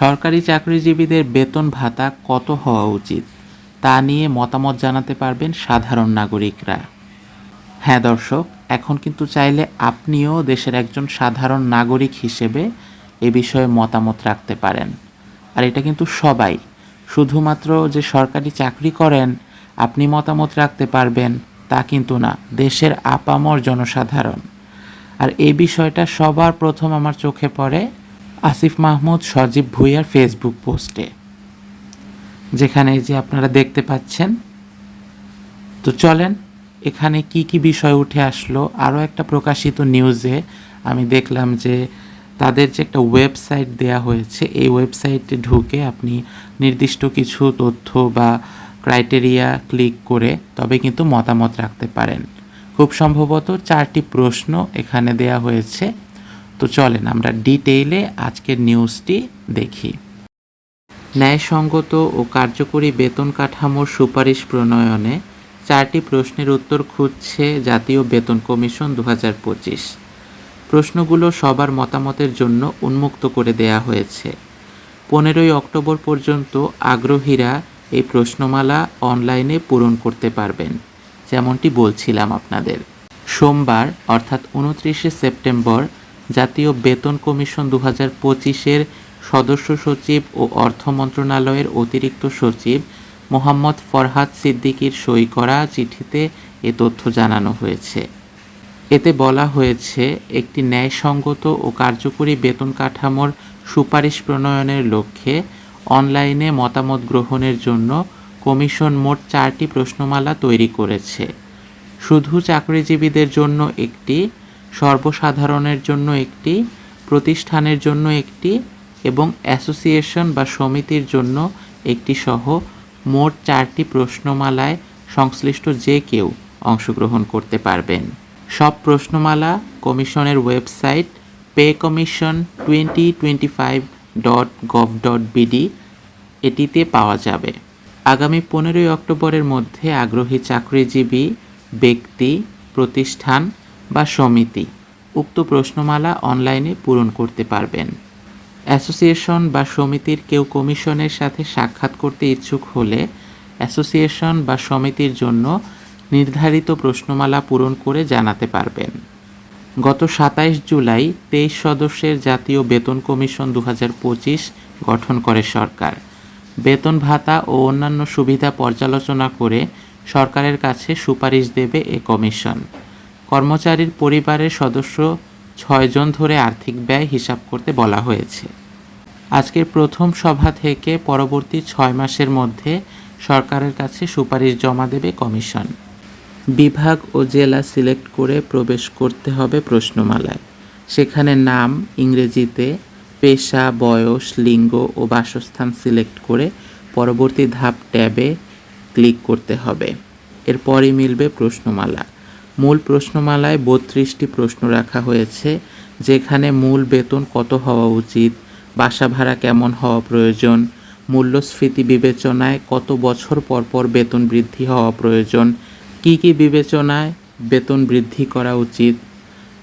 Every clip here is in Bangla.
সরকারি চাকরিজীবীদের বেতন ভাতা কত হওয়া উচিত, তা নিয়ে মতামত জানাতে পারবেন সাধারণ নাগরিকরা। হ্যাঁ দর্শক, এখন কিন্তু চাইলে আপনিও দেশের একজন সাধারণ নাগরিক হিসেবে এ বিষয়ে মতামত রাখতে পারেন। আর এটা কিন্তু সবাই, শুধুমাত্র যে সরকারি চাকরি করেন, আপনি মতামত রাখতে পারবেন তা কিন্তু না, দেশের আপামর জনসাধারণ। আর এই বিষয়টা সবার প্রথম আমার চোখে পড়ে আসিফ মাহমুদ সজীব ভুইয়ার ফেসবুক পোস্টে যেখানে যে আপনারা দেখতে পাচ্ছেন। তো চলেন, এখানে কি কি বিষয় উঠে আসলো, আরও একটা প্রকাশিত নিউজে আমি দেখলাম যে তাদের যে একটা ওয়েবসাইট দেয়া হয়েছে, এই ওয়েবসাইটে ঢুকে আপনি নির্দিষ্ট কিছু তথ্য বা ক্রাইটেরিয়া ক্লিক করে তবে কিন্তু মতামত রাখতে পারেন। খুব সম্ভবত চারটি প্রশ্ন এখানে দেয়া হয়েছে। তো চলেন আমরা ডিটেইলে আজকের নিউজটি দেখি। ন্যায়সঙ্গত ও কার্যকরী বেতন কাঠামোর সুপারিশ প্রণয়নে চারটি প্রশ্নের উত্তর খুঁজছে জাতীয় বেতন কমিশন দু হাজার পঁচিশ। প্রশ্নগুলো সবার মতামতের জন্য উন্মুক্ত করে দেয়া হয়েছে। পনেরোই অক্টোবর পর্যন্ত আগ্রহীরা এই প্রশ্নমালা অনলাইনে পূরণ করতে পারবেন, যেমনটি বলছিলাম আপনাদের। সোমবার, অর্থাৎ উনত্রিশে সেপ্টেম্বর জাতীয় বেতন কমিশন দু হাজার পঁচিশের সদস্য সচিব ও অর্থ মন্ত্রণালয়ের অতিরিক্ত সচিব মোহাম্মদ ফরহাদ সিদ্দিকীর সই করা চিঠিতে এ তথ্য জানানো হয়েছে। এতে বলা হয়েছে, একটি ন্যায়সঙ্গত ও কার্যকরী বেতন কাঠামোর সুপারিশ প্রণয়নের লক্ষ্যে অনলাইনে মতামত গ্রহণের জন্য কমিশন মোট চারটি প্রশ্নমালা তৈরি করেছে। শুধু চাকরিজীবীদের জন্য একটি সর্বসাধারণের জন্য একটি, প্রতিষ্ঠানের জন্য একটি এবং অ্যাসোসিয়েশন বা সমিতির জন্য একটি সহ মোট চারটি প্রশ্নমালায় সংশ্লিষ্ট যে কেউ অংশগ্রহণ করতে পারবেন। সব প্রশ্নমালা কমিশনের website pay commission twenty twenty five dot gov dot BD এটিতে পাওয়া যাবে। আগামী পনেরোই অক্টোবরের মধ্যে আগ্রহী চাকরিজীবী, ব্যক্তি, প্রতিষ্ঠান বা সমিতি উক্ত প্রশ্নমালা অনলাইনে পূরণ করতে পারবেন। অ্যাসোসিয়েশন বা সমিতির কেউ কমিশনের সাথে সাক্ষাৎ করতে ইচ্ছুক হলে অ্যাসোসিয়েশন বা সমিতির জন্য নির্ধারিত প্রশ্নমালা পূরণ করে জানাতে পারবেন। গত সাতাইশ জুলাই তেইশ সদস্যের জাতীয় বেতন কমিশন দু হাজার পঁচিশ গঠন করে সরকার। বেতন ভাতা ও অন্যান্য সুবিধা পর্যালোচনা করে সরকারের কাছে সুপারিশ দেবে এ কমিশন। কর্মচারীর পরিবারের সদস্য ছয়জন ধরে আর্থিক ব্যয় হিসাব করতে বলা হয়েছে। আজকের প্রথম সভা থেকে পরবর্তী ছয় মাসের মধ্যে সরকারের কাছে সুপারিশ জমা দেবে কমিশন। বিভাগ ও জেলা সিলেক্ট করে প্রবেশ করতে হবে প্রশ্নমালায়। সেখানে নাম, ইংরেজিতে, পেশা, বয়স, লিঙ্গ ও বাসস্থান সিলেক্ট করে পরবর্তী ধাপ ট্যাবে ক্লিক করতে হবে। এরপরই মিলবে প্রশ্নমালা। মূল প্রশ্নমালায় বত্রিশটি প্রশ্ন রাখা হয়েছে, যেখানে মূল বেতন কত হওয়া উচিত, বাসা ভাড়া কেমন হওয়া প্রয়োজন, মূল্যস্ফীতি বিবেচনায় কত বছর পর পর বেতন বৃদ্ধি হওয়া প্রয়োজন, কি কি বিবেচনায় বেতন বৃদ্ধি করা উচিত,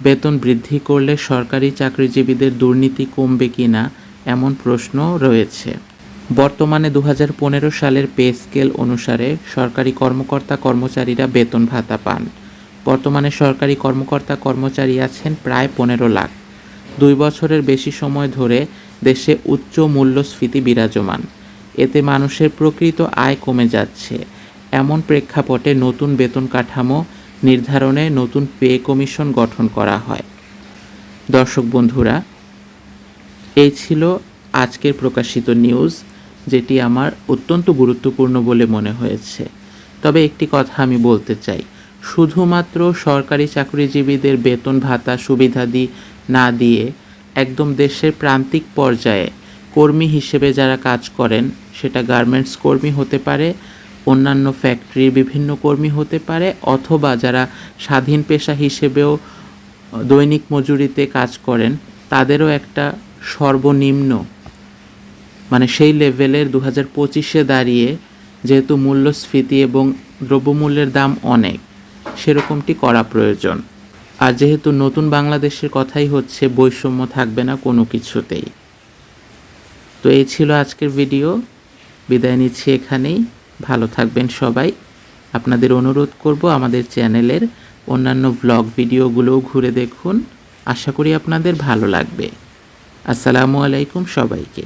বেতন বৃদ্ধি করলে সরকারি চাকরিজীবীদের দুর্নীতি কমবে কি না, এমন প্রশ্ন রয়েছে। বর্তমানে দু হাজার পনেরো সালের পে স্কেল অনুসারে সরকারি কর্মকর্তা কর্মচারীরা বেতন ভাতা পান। বর্তমানে সরকারি কর্মকর্তা কর্মচারী আছেন প্রায় পনেরো লাখ। দুই বছরের বেশি সময় ধরে দেশে উচ্চ মূল্যস্ফীতি বিরাজমান। এতে মানুষের প্রকৃত আয় কমে যাচ্ছে। এমন প্রেক্ষাপটে নতুন বেতন কাঠামো নির্ধারণে নতুন পে কমিশন গঠন করা হয়। দর্শক বন্ধুরা, এই ছিল আজকের প্রকাশিত নিউজ, যেটি আমার অত্যন্ত গুরুত্বপূর্ণ বলে মনে হয়েছে। তবে একটি কথা আমি বলতে চাই। শুধুমাত্র সরকারি চাকরিজীবীদের বেতন, ভাতা, সুবিধাদি না দিয়ে একদম দেশের প্রান্তিক পর্যায়ে কর্মী হিসেবে যারা কাজ করেন, সেটা গার্মেন্টস কর্মী হতে পারে, অন্যান্য ফ্যাক্টরির বিভিন্ন কর্মী হতে পারে, অথবা যারা স্বাধীন পেশা হিসেবেও দৈনিক মজুরিতে কাজ করেন, তাদেরও একটা সর্বনিম্ন মানে সেই লেভেলের দু হাজার পঁচিশে দাঁড়িয়ে যেহেতু মূল্যস্ফীতি এবং দ্রব্যমূল্যের দাম অনেক সেরকমটি করা প্রয়োজন। আর যেহেতু নতুন বাংলাদেশের কথাই হচ্ছে, বৈষম্য থাকবে না কোনো কিছুতেই। তো এই ছিল আজকের ভিডিও। বিদায় নিচ্ছি এখানেই। ভালো থাকবেন সবাই। আপনাদের অনুরোধ করব আমাদের চ্যানেলের অন্যান্য ব্লগ ভিডিওগুলোও ঘুরে দেখুন। আশা করি আপনাদের ভালো লাগবে। আসসালামু আলাইকুম সবাইকে।